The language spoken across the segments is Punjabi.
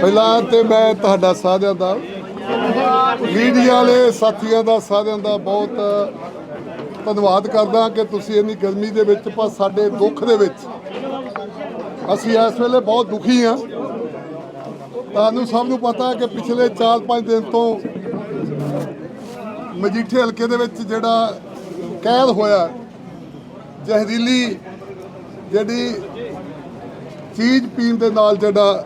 ਪਹਿਲਾਂ ਤੇ ਮੈਂ ਤੁਹਾਡਾ ਸਾਰਿਆਂ ਦਾ, ਮੀਡੀਆ ਵਾਲੇ ਸਾਥੀਆਂ ਦਾ, ਸਾਰਿਆਂ ਦਾ ਬਹੁਤ ਧੰਨਵਾਦ ਕਰਦਾ ਕਿ ਤੁਸੀਂ ਇੰਨੀ ਗਰਮੀ ਦੇ ਵਿੱਚ ਪਰ ਸਾਡੇ ਦੁੱਖ ਦੇ ਵਿੱਚ ਅਸੀਂ ਇਸ ਵੇਲੇ ਬਹੁਤ ਦੁਖੀ ਹਾਂ। ਤੁਹਾਨੂੰ ਸਭ ਨੂੰ ਪਤਾ ਕਿ ਪਿਛਲੇ 4-5 ਦਿਨ ਤੋਂ ਮਜੀਠੇ ਹਲਕੇ ਦੇ ਵਿੱਚ ਜਿਹੜਾ ਕਹਿਰ ਹੋਇਆ, ਜ਼ਹਿਰੀਲੀ ਜਿਹੜੀ ਚੀਜ਼ ਪੀਣ ਦੇ ਨਾਲ ਜਿਹੜਾ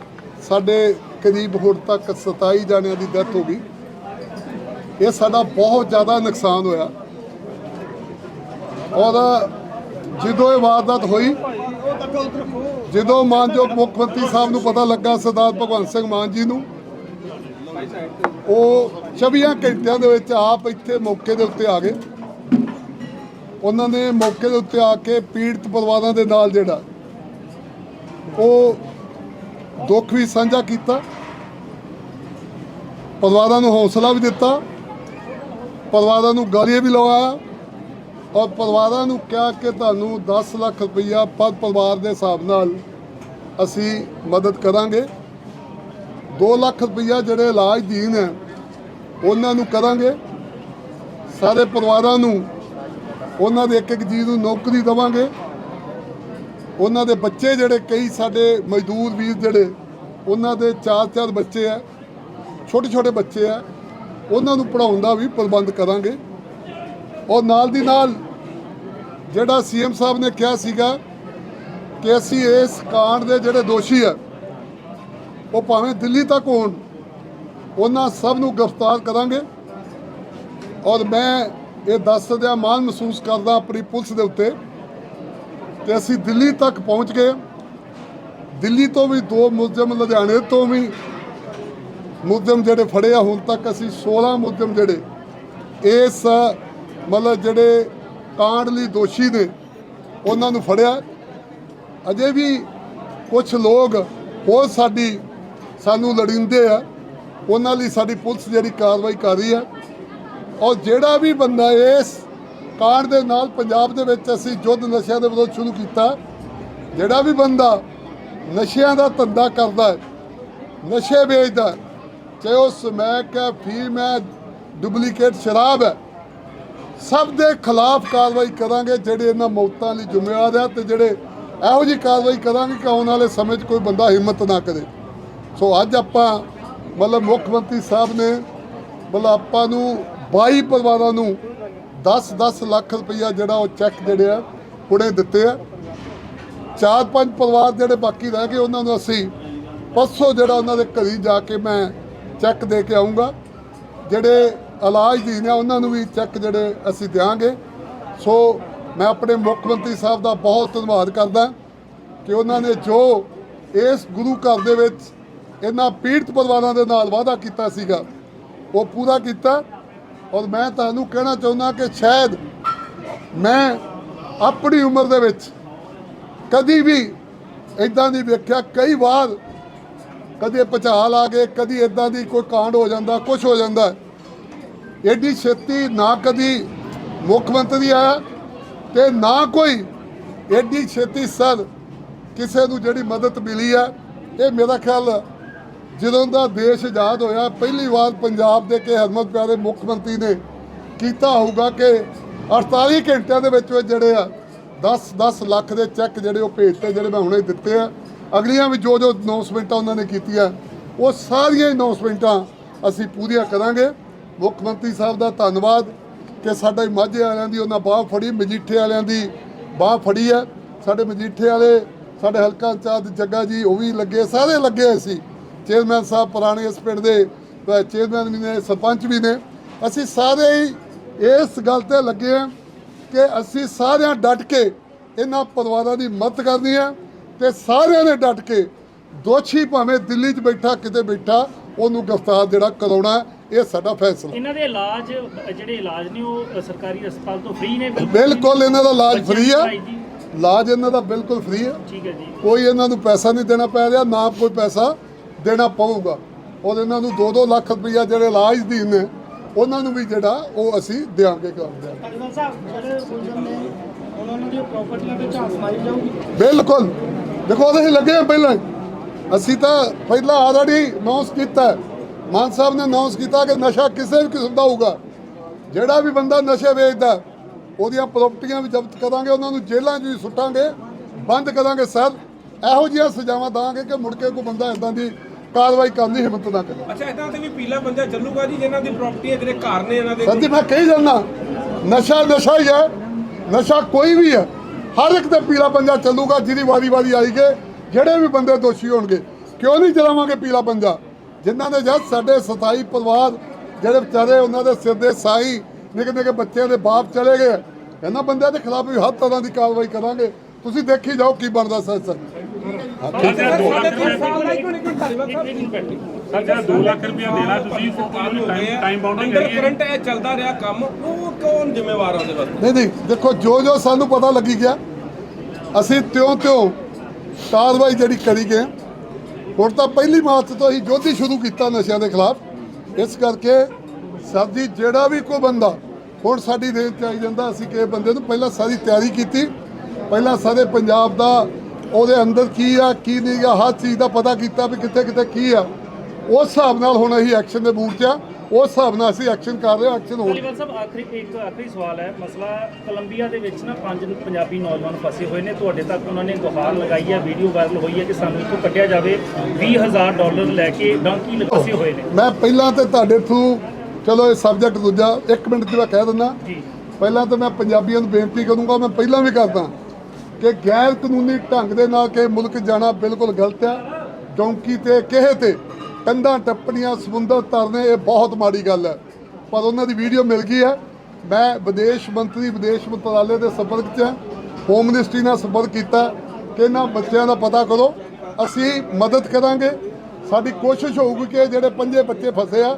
ਸਾਡੇ ਕਰੀਬ ਹੁਣ ਤੱਕ 27 ਜਾਣਿਆਂ ਦੀ ਡੈਥ ਹੋ ਗਈ। ਇਹ ਸਾਡਾ ਬਹੁਤ ਜ਼ਿਆਦਾ ਨੁਕਸਾਨ ਹੋਇਆ। ਔਰ ਜਦੋਂ ਇਹ ਵਾਰਦਾਤ ਹੋਈ, ਜਦੋਂ ਮਾਨਯੋਗ ਮੁੱਖ ਮੰਤਰੀ ਸਾਹਿਬ ਨੂੰ ਪਤਾ ਲੱਗਾ, ਸਰਦਾਰ ਭਗਵੰਤ ਸਿੰਘ ਮਾਨ ਜੀ ਨੂੰ, ਉਹ 24 ਘੰਟਿਆਂ ਦੇ ਵਿੱਚ ਆਪ ਇੱਥੇ ਮੌਕੇ ਦੇ ਉੱਤੇ ਆ ਗਏ। ਉਹਨਾਂ ਨੇ ਮੌਕੇ ਦੇ ਉੱਤੇ ਆ ਕੇ ਪੀੜਤ ਪਰਿਵਾਰਾਂ ਦੇ ਨਾਲ ਜਿਹੜਾ, ਉਹ ਦੁੱਖ ਵੀ ਸਾਂਝਾ ਕੀਤਾ। ਪਰਿਵਾਰਾਂ ਨੂੰ ਹੌਸਲਾ ਵੀ ਦਿੱਤਾ। ਪਰਿਵਾਰਾਂ ਨੂੰ ਗਾਲੀਆਂ ਵੀ ਲਵਾਇਆ ਔਰ ਪਰਿਵਾਰਾਂ ਨੂੰ ਕਿਹਾ ਕਿ ਤੁਹਾਨੂੰ 10 ਲੱਖ ਰੁਪਈਆ ਪਰ ਪਰਿਵਾਰ ਦੇ ਹਿਸਾਬ ਨਾਲ ਅਸੀਂ ਮਦਦ ਕਰਾਂਗੇ। 2 ਲੱਖ ਰੁਪਈਆ ਜਿਹੜੇ ਇਲਾਜ ਦੀਨ ਹੈ, ਉਹਨਾਂ ਨੂੰ ਕਰਾਂਗੇ। ਸਾਰੇ ਪਰਿਵਾਰਾਂ ਨੂੰ, ਉਹਨਾਂ ਦੇ ਇੱਕ ਇੱਕ ਜੀ ਨੂੰ ਨੌਕਰੀ ਦੇਵਾਂਗੇ। ਉਹਨਾਂ ਦੇ ਬੱਚੇ ਜਿਹੜੇ ਕਈ ਸਾਡੇ ਮਜ਼ਦੂਰ ਵੀਰ ਜਿਹੜੇ, ਉਹਨਾਂ ਦੇ ਚਾਰ ਚਾਰ ਬੱਚੇ ਆ, ਛੋਟੇ ਛੋਟੇ ਬੱਚੇ ਆ, ਉਹਨਾਂ ਨੂੰ ਪੜਾਉਣ ਦਾ ਵੀ ਪ੍ਰਬੰਧ ਕਰਾਂਗੇ। ਔਰ ਨਾਲ ਦੀ ਨਾਲ ਜਿਹੜਾ ਸੀਐਮ ਸਾਹਿਬ ਨੇ ਕਿਹਾ ਸੀਗਾ ਕਿ ਅਸੀਂ ਇਸ ਕਾਂਡ ਦੇ ਜਿਹੜੇ ਦੋਸ਼ੀ ਆ, ਉਹ ਭਾਵੇਂ ਦਿੱਲੀ ਤੱਕ ਹੋਣ, ਉਹਨਾਂ ਸਭ ਨੂੰ ਗ੍ਰਿਫਤਾਰ ਕਰਾਂਗੇ। ਔਰ ਮੈਂ ਇਹ ਦੱਸਦਿਆਂ ਮਾਣ ਮਹਿਸੂਸ ਕਰਦਾ ਆਪਣੀ ਪੁਲਿਸ ਦੇ ਉੱਤੇ ਤੇ ਅਸੀਂ ਦਿੱਲੀ ਤੱਕ ਪਹੁੰਚ ਗਏ। ਦਿੱਲੀ ਤੋਂ ਵੀ ਦੋ ਮੁਲਜ਼ਮ, ਲੁਧਿਆਣੇ ਤੋਂ ਵੀ ਮੁਲਜ਼ਮ ਜਿਹੜੇ ਫੜੇ ਆ, ਹੁਣ ਤੱਕ ਅਸੀਂ 16 ਮੁਲਜ਼ਮ ਜਿਹੜੇ ਇਸ, ਮਤਲਬ ਜਿਹੜੇ ਕਾਂਡ ਲਈ ਦੋਸ਼ੀ ਨੇ, ਉਹਨਾਂ ਨੂੰ ਫੜਿਆ। ਅਜੇ ਵੀ ਕੁਝ ਲੋਕ ਹੋਰ ਸਾਡੀ, ਸਾਨੂੰ ਲੜਿੰਦੇ ਆ, ਉਹਨਾਂ ਲਈ ਸਾਡੀ ਪੁਲਿਸ ਜਿਹੜੀ ਕਾਰਵਾਈ ਕਰ ਰਹੀ ਹੈ ਔਰ ਜਿਹੜਾ ਵੀ ਬੰਦਾ ਇਸ ਕਾਂਡ ਦੇ ਨਾਲ ਪੰਜਾਬ ਦੇ ਵਿੱਚ ਅਸੀਂ ਯੁੱਧ ਨਸ਼ਿਆਂ ਦੇ ਵਿਰੁੱਧ ਸ਼ੁਰੂ ਕੀਤਾ। ਜਿਹੜਾ ਵੀ ਬੰਦਾ ਨਸ਼ਿਆਂ ਦਾ ਧੰਦਾ ਕਰਦਾ ਹੈ, ਨਸ਼ੇ ਵੇਚਦਾ ਚਾਹੇ ਉਹ ਸਮੈਕ ਹੈ, ਫੀਮ ਹੈ, ਡੁਪਲੀਕੇਟ ਸ਼ਰਾਬ ਹੈ, ਸਭ ਦੇ ਖਿਲਾਫ ਕਾਰਵਾਈ ਕਰਾਂਗੇ, ਜਿਹੜੇ ਇਹਨਾਂ ਮੌਤਾਂ ਲਈ ਜ਼ਿੰਮੇਵਾਰ ਹੈ ਤੇ ਜਿਹੜੇ ਇਹੋ ਜੀ ਕਾਰਵਾਈ ਕਰਾਂਗੇ ਕਿ ਆਉਣ ਵਾਲੇ ਸਮੇਂ 'ਚ ਕੋਈ ਬੰਦਾ ਹਿੰਮਤ ਨਾ ਕਰੇ। ਸੋ ਅੱਜ ਆਪਾਂ ਮਤਲਬ ਮੁੱਖ ਮੰਤਰੀ ਸਾਹਿਬ ਨੇ ਮਤਲਬ ਆਪਾਂ ਨੂੰ 22 ਪਰਿਵਾਰਾਂ ਨੂੰ 10-10 ਲੱਖ ਰੁਪਈਆ ਜਿਹੜਾ ਉਹ ਚੈੱਕ ਜਿਹੜੇ ਆ, ਹੁਣੇ ਦਿੱਤੇ ਆ। ਚਾਰ ਪੰਜ ਪਰਿਵਾਰ ਜਿਹੜੇ ਬਾਕੀ ਰਹਿ ਗਏ, ਉਹਨਾਂ ਨੂੰ ਅਸੀਂ ਪਰਸੋਂ ਜਿਹੜਾ ਉਹਨਾਂ ਦੇ ਘਰੀ ਜਾ ਕੇ ਮੈਂ ਚੈੱਕ ਦੇ ਕੇ ਆਉਂਗਾ ਜਿਹੜੇ ਇਲਾਜ ਦੀ ਨੇ, ਉਹਨਾਂ ਨੂੰ ਵੀ ਚੈੱਕ ਜਿਹੜੇ ਅਸੀਂ ਦਿਆਂਗੇ। ਸੋ ਮੈਂ ਆਪਣੇ ਮੁੱਖ ਮੰਤਰੀ ਸਾਹਿਬ ਦਾ ਬਹੁਤ ਧੰਨਵਾਦ ਕਰਦਾ ਕਿ ਉਹਨਾਂ ਨੇ ਜੋ ਇਸ ਗੁਰੂ ਘਰ ਦੇ ਵਿੱਚ ਇਹਨਾਂ ਪੀੜਤ ਪਰਿਵਾਰਾਂ ਦੇ ਨਾਲ ਵਾਅਦਾ ਕੀਤਾ ਸੀਗਾ, ਉਹ ਪੂਰਾ ਕੀਤਾ। ਔਰ ਮੈਂ ਤੁਹਾਨੂੰ ਕਹਿਣਾ ਚਾਹੁੰਦਾ ਕਿ ਸ਼ਾਇਦ ਮੈਂ ਆਪਣੀ ਉਮਰ ਦੇ ਵਿੱਚ ਕਦੀ ਵੀ ਇਦਾਂ ਦੀ ਵੇਖਿਆ, ਕਈ ਵਾਰ ਕਦੇ ਭੁਚਾਲ ਆ ਗਏ, ਕਦੀ ਇਦਾਂ ਦੀ ਕੋਈ ਕਾਂਡ ਹੋ ਜਾਂਦਾ ਕੁਝ ਹੋ ਜਾਂਦਾ। ਐਡੀ ਛੇਤੀ ਨਾ ਕਦੀ ਮੁੱਖ ਮੰਤਰੀ ਆਇਆ ਤੇ ਨਾ ਕੋਈ ਐਡੀ ਛੇਤੀ ਸਰ ਕਿਸੇ ਨੂੰ ਜਿਹੜੀ ਮਦਦ ਮਿਲੀ ਆ, ਇਹ ਮੇਰਾ ਖਿਆਲ ਜਦੋਂ ਦਾ ਦੇਸ਼ ਆਜ਼ਾਦ ਹੋਇਆ, ਪਹਿਲੀ ਵਾਰ ਪੰਜਾਬ ਦੇ ਕੇ ਹਰਮਤ ਪਿਆਰੇ ਮੁੱਖ ਮੰਤਰੀ ਨੇ ਕੀਤਾ ਹੋਊਗਾ ਕਿ 48 ਘੰਟਿਆਂ ਦੇ ਵਿੱਚ ਜਿਹੜੇ ਆ 10 10 ਲੱਖ ਦੇ ਚੈੱਕ ਜਿਹੜੇ ਉਹ ਭੇਜਤੇ ਜਿਹੜੇ ਮੈਂ ਹੁਣੇ ਦਿੱਤੇ ਆ। ਅਗਲੀਆਂ ਵੀ ਜੋ ਜੋ ਅਨਾਉਂਸਮੈਂਟਾਂ ਉਹਨਾਂ ਨੇ ਕੀਤੀਆਂ, ਉਹ ਸਾਰੀਆਂ ਅਨਾਉਂਸਮੈਂਟਾਂ ਅਸੀਂ ਪੂਰੀਆਂ ਕਰਾਂਗੇ। ਮੁੱਖ ਮੰਤਰੀ ਸਾਹਿਬ ਦਾ ਧੰਨਵਾਦ ਕਿ ਸਾਡੇ ਮਾਝੇ ਵਾਲਿਆਂ ਦੀ ਉਹਨਾਂ ਬਾਹ ਫੜੀ, ਮਜੀਠੇ ਵਾਲਿਆਂ ਦੀ ਬਾਹ ਫੜੀ ਹੈ। ਸਾਡੇ ਮਜੀਠੇ ਵਾਲੇ, ਸਾਡੇ ਹਲਕਾ ਇੰਚਾਰਜ ਜੱਗਾ ਜੀ, ਉਹ ਵੀ ਲੱਗੇ, ਸਾਰੇ ਲੱਗੇ ਹੋਏ ਸੀ। ਚੇਅਰਮੈਨ ਸਾਹਿਬ ਪੁਰਾਣੇ ਇਸ ਪਿੰਡ ਦੇ ਚੇਅਰਮੈਨ ਵੀ ਨੇ ਸਰਪੰਚ ਵੀ ਨੇ। ਅਸੀਂ ਸਾਰੇ ਹੀ ਇਸ ਗੱਲ ਤੇ ਲੱਗੇ ਹਾਂ ਕਿ ਅਸੀਂ ਸਾਰਿਆਂ ਡਟ ਕੇ ਇਹਨਾਂ ਪਰਿਵਾਰਾਂ ਦੀ ਮਦਦ ਕਰਨੀ ਹੈ ਤੇ ਸਾਰਿਆਂ ਨੇ ਡਟ ਕੇ ਦੋਸ਼ੀ ਭਾਵੇਂ ਦਿੱਲੀ 'ਚ ਬੈਠਾ ਕਿਤੇ ਬੈਠਾ ਉਹਨੂੰ ਗ੍ਰਿਫਤਾਰ ਜਿਹੜਾ ਕਰਾਉਣਾ ਇਹ ਸਾਡਾ ਫੈਸਲਾ। ਇਹਨਾਂ ਦੇ ਇਲਾਜ ਜਿਹੜੇ ਇਲਾਜ ਨੇ ਉਹ ਸਰਕਾਰੀ ਹਸਪਤਾਲ ਤੋਂ ਫ੍ਰੀ ਨੇ? ਬਿਲਕੁਲ। ਇਹਨਾਂ ਦਾ ਇਲਾਜ ਫ੍ਰੀ ਦੀ। ਇਲਾਜ ਇਹਨਾਂ ਦਾ ਬਿਲਕੁਲ ਫ੍ਰੀ ਹੈ ਠੀਕ ਹੈ ਜੀ। ਕੋਈ ਇਹਨਾਂ ਨੂੰ ਪੈਸਾ ਨਹੀਂ ਦੇਣਾ ਪੈ ਰਿਹਾ ਨਾ ਕੋਈ ਪੈਸਾ ਦੇਣਾ ਪਊਗਾ। ਔਰ ਇਹਨਾਂ ਨੂੰ 2-2 ਲੱਖ ਰੁਪਈਆ ਜਿਹੜੇ ਇਲਾਜ ਦੀ ਨੇ ਉਹਨਾਂ ਨੂੰ ਵੀ ਜਿਹੜਾ ਉਹ ਅਸੀਂ ਦਿਆਂਗੇ ਕਰ ਦਿਆਂਗੇ ਧੰਨਵਾਦ ਸਾਹਿਬ ਜਿਹੜੇ ਮੁਲਜ਼ਮ ਨੇ ਉਹਨਾਂ ਦੀਆਂ ਪ੍ਰਾਪਰਟੀਆਂ ਤੇ ਝਾਂਸ ਮਾਰੀ ਜਾਊਗੀ। ਬਿਲਕੁਲ। ਦੇਖੋ ਹੀ ਲੱਗੇ ਆ ਪਹਿਲਾਂ ਹੀ। ਅਸੀਂ ਤਾਂ ਪਹਿਲਾਂ ਆਲਰੇਡੀ ਅਨਾਉਂਸ ਕੀਤਾ ਹੈ। ਮਾਨ ਸਾਹਿਬ ਨੇ ਅਨਾਉਂਸ ਕੀਤਾ ਕਿ ਨਸ਼ਾ ਕਿਸੇ ਵੀ ਕਿਸਮ ਦਾ ਹੋਊਗਾ। ਜਿਹੜਾ ਵੀ ਬੰਦਾ ਨਸ਼ੇ ਵੇਚਦਾ ਉਹਦੀਆਂ ਪ੍ਰਾਪਰਟੀਆਂ ਵੀ ਜ਼ਬਤ ਕਰਾਂਗੇ ਉਹਨਾਂ ਨੂੰ ਜੇਲ੍ਹਾਂ 'ਚ ਵੀ ਸੁੱਟਾਂਗੇ ਬੰਦ ਕਰਾਂਗੇ ਸਰ। ਇਹੋ ਜਿਹੀਆਂ ਸਜ਼ਾਵਾਂ ਦਾਂਗੇ ਕਿ ਮੁੜ ਕੇ ਕੋਈ ਬੰਦਾ ਇਦਾਂ ਦੀ ਕਾਰਵਾਈ ਕਰਨ ਦੀ ਹਿੰਮਤ ਨਾ ਕਰੇ ਅੱਛਾ ਇਦਾਂ ਤੇ ਵੀ ਪੀਲਾ ਪੰਜਾ ਚੱਲੂਗਾ ਜੀ ਜਿਨ੍ਹਾਂ ਦੀ ਪ੍ਰਾਪਰਟੀ ਹੈ ਜਿਹੜੇ ਘਰ ਨੇ ਇਹਨਾਂ ਦੇ ਜੀ ਮੈਂ ਕਹੀ ਜਾਂਦਾ ਨਸ਼ਾ ਨਸ਼ਾ ਹੀ ਹੈ ਨਸ਼ਾ ਕੋਈ ਵੀ ਹੈ ਹਰ ਇੱਕ ਤੇ ਪੀਲਾ ਪੰਜਾ ਚੱਲੂਗਾ ਜਿਹਦੀ ਵਾਰੀ ਵਾਰੀ ਆਈਗੇ ਜਿਹੜੇ ਵੀ ਬੰਦੇ ਦੋਸ਼ੀ ਹੋਣਗੇ ਕਿਉਂ ਨਹੀਂ ਚਲਾਵਾਂਗੇ ਪੀਲਾ ਪੰਜਾ ਜਿਨ੍ਹਾਂ ਦੇ ਜਦ ਸਾਡੇ 27 ਪਰਿਵਾਰ ਜਿਹੜੇ ਵਿਚਾਰੇ ਉਹਨਾਂ ਦੇ ਸਿਰ ਦੇ ਸਾਈ ਨਿੱਕੇ ਨਿੱਕੇ ਬੱਚਿਆਂ ਦੇ ਬਾਪ ਚਲੇ ਗਏ ਇਹਨਾਂ ਬੰਦਿਆਂ ਦੇ ਖਿਲਾਫ ਵੀ ਹਰ ਤਰ੍ਹਾਂ ਦੀ ਕਾਰਵਾਈ ਕਰਾਂਗੇ। ਤੁਸੀਂ ਦੇਖੀ ਜਾਓ ਕੀ ਬਣਦਾ ਸਰ ਸਰ ਸਾਡੇ ਤਿੰਨ ਸਾਲ ਦਾ ਕੋਈ ਨਹੀਂ ਧਾਰੀਵਾਲ ਸਾਹਿਬ। ਸਰ ਜਿਹੜਾ 2 ਲੱਖ ਰੁਪਇਆ ਦੇਣਾ ਤੁਸੀਂ ਕਾਲ ਹੋ ਗਏ ਆ। ਟਾਈਮ ਬਾਉਂਡਿੰਗ ਅੰਡਰ ਕਰੀਏ। ਕਰੰਟ ਇਹ ਚੱਲਦਾ ਰਿਹਾ ਕੰਮ ਉਹ ਕੌਣ ਜ਼ਿੰਮੇਵਾਰ ਆ ਉਹਦੇ ਵਾਸਤੇ? ਨਹੀਂ ਨਹੀਂ ਦੇਖੋ ਜੋ ਜੋ ਸਾਨੂੰ ਪਤਾ ਲੱਗੀ ਗਿਆ ਅਸੀਂ ਤਿਉਂ ਤਿਉਂ ਕਾਰਵਾਈ ਜਿਹੜੀ ਕਰੀ ਗਏ। ਹੁਣ ਤਾਂ ਪਹਿਲੀ ਮਾਰਚ ਤੋਂ ਹੀ ਸ਼ੁਰੂ ਕੀਤਾ ਨਸ਼ਿਆਂ ਦੇ ਖਿਲਾਫ। ਇਸ ਕਰਕੇ ਸਾਡੀ ਜਿਹੜਾ ਵੀ ਕੋਈ ਬੰਦਾ ਹੁਣ ਸਾਡੀ ਰੇਂਜ ਚ ਆਈ ਜਾਂਦਾ ਅਸੀਂ ਕਿਸੇ ਬੰਦੇ ਨੂੰ ਪਹਿਲਾਂ ਸਾਰੀ ਤਿਆਰੀ ਕੀਤੀ। ਪਹਿਲਾਂ ਸਾਰੇ ਪੰਜਾਬ ਦਾ ਉਹਦੇ ਅੰਦਰ ਕੀ ਆ ਕੀ ਨਹੀਂ ਆ ਹਰ ਚੀਜ਼ ਦਾ ਪਤਾ ਕੀਤਾ ਵੀ ਕਿੱਥੇ ਕਿੱਥੇ ਕੀ ਆ। ਉਸ ਹਿਸਾਬ ਨਾਲ ਹੁਣ ਅਸੀਂ ਐਕਸ਼ਨ ਦੇ ਮੂਡ 'ਚ ਆ। ਉਸ ਹਿਸਾਬ ਨਾਲ ਅਸੀਂ ਐਕਸ਼ਨ ਕਰ ਰਹੇ ਹਾਂ ਐਕਸ਼ਨ ਹੋ ਧਾਲੀਵਾਲ ਸਾਹਿਬ ਆਖਰੀ ਇੱਕ ਆਖਰੀ ਸਵਾਲ ਹੈ। ਮਸਲਾ ਕੋਲੰਬੀਆ ਦੇ ਵਿੱਚ ਨਾ ਪੰਜ ਪੰਜਾਬੀ ਨੌਜਵਾਨ ਫਸੇ ਹੋਏ ਨੇ। ਤੁਹਾਡੇ ਤੱਕ ਉਹਨਾਂ ਨੇ ਗੁਹਾਰ ਲਗਾਈ ਹੈ ਵੀਡੀਓ ਵਾਇਰਲ ਹੋਈ ਹੈ ਕਿ ਸਾਨੂੰ ਇੱਥੋਂ ਕੱਢਿਆ ਜਾਵੇ। 20000 ਡਾਲਰ ਲੈ ਕੇ ਡਾਂਕੀ ਲ- ਫਸੇ ਹੋਏ ਨੇ। ਮੈਂ ਪਹਿਲਾਂ ਤੇ ਤੁਹਾਡੇ ਥਰੂ ਚਲੋ ਇਹ ਸਬਜੈਕਟ ਦੂਜਾ ਇੱਕ ਮਿੰਟ 'ਚ ਮੈਂ ਕਹਿ ਦਿੰਦਾ। ਜੀ। ਪਹਿਲਾਂ ਤਾਂ ਮੈਂ ਪੰਜਾਬੀਆਂ ਨੂੰ ਬੇਨਤੀ ਕਰੂੰਗਾ ਮੈਂ ਪਹਿਲਾਂ ਵੀ ਕਰਦਾ। ਕਿ ਗੈਰ ਕਾਨੂੰਨੀ ਢੰਗ ਦੇ ਨਾਲ ਕਿ ਮੁਲਕ ਜਾਣਾ ਬਿਲਕੁਲ ਗਲਤ ਹੈ। ਡੌਂਕੀ ਤੇ ਕਿਸੇ ਤੇ ਕੰਧਾਂ ਟੱਪਣੀਆਂ, ਸਮੁੰਦਰ ਤਰਨੇ ਇਹ ਬਹੁਤ ਮਾੜੀ ਗੱਲ ਹੈ। ਪਰ ਉਹਨਾਂ ਦੀ ਵੀਡੀਓ ਮਿਲ ਗਈ ਹੈ। ਮੈਂ ਵਿਦੇਸ਼ ਮੰਤਰੀ, ਵਿਦੇਸ਼ ਮੰਤਰਾਲੇ ਦੇ ਸੰਪਰਕ 'ਚ ਹੋਮ ਮਿਨਿਸਟਰੀ ਨਾਲ ਸੰਪਰਕ ਕੀਤਾ। ਕਿ ਇਹਨਾਂ ਬੱਚਿਆਂ ਦਾ ਪਤਾ ਕਰੋ। ਅਸੀਂ ਮਦਦ ਕਰਾਂਗੇ। ਸਾਡੀ ਕੋਸ਼ਿਸ਼ ਹੋਊਗੀ ਕਿ ਜਿਹੜੇ ਪੰਜੇ ਬੱਚੇ ਫਸੇ ਆ